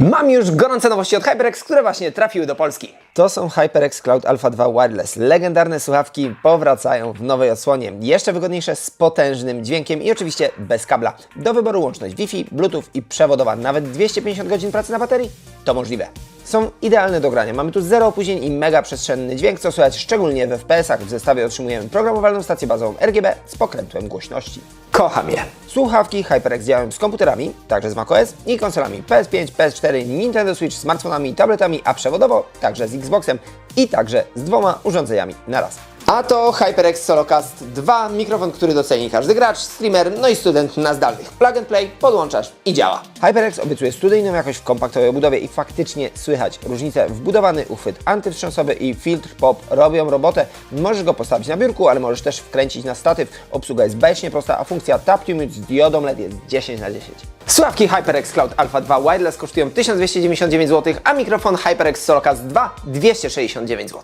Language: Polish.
Mam już gorące nowości od HyperX, które właśnie trafiły do Polski. To są HyperX Cloud Alpha 2 Wireless. Legendarne słuchawki powracają w nowej odsłonie. Jeszcze wygodniejsze z potężnym dźwiękiem i oczywiście bez kabla. Do wyboru łączność Wi-Fi, Bluetooth i przewodowa. Nawet 250 godzin pracy na baterii? To możliwe. Są idealne do grania. Mamy tu zero opóźnień i mega przestrzenny dźwięk, co słychać szczególnie w FPS-ach. W zestawie otrzymujemy programowalną stację bazową RGB z pokrętłem głośności. Kocham je! Słuchawki HyperX działają z komputerami, także z macOS i konsolami PS5, PS4, Nintendo Switch, smartfonami tabletami, a przewodowo także z Xboxem i także z dwoma urządzeniami na raz. A to HyperX Solocast 2, mikrofon, który doceni każdy gracz, streamer, no i student na zdalnych. Plug and play, podłączasz i działa. HyperX obiecuje studyjną jakość w kompaktowej obudowie i faktycznie słychać różnicę. Wbudowany uchwyt antywstrząsowy i filtr pop robią robotę. Możesz go postawić na biurku, ale możesz też wkręcić na statyw. Obsługa jest bajecznie prosta, a funkcja Tap to Mute z diodą LED jest 10 na 10. Słuchawki HyperX Cloud Alpha 2 Wireless kosztują 1299 zł, a mikrofon HyperX Solocast 2 269 zł.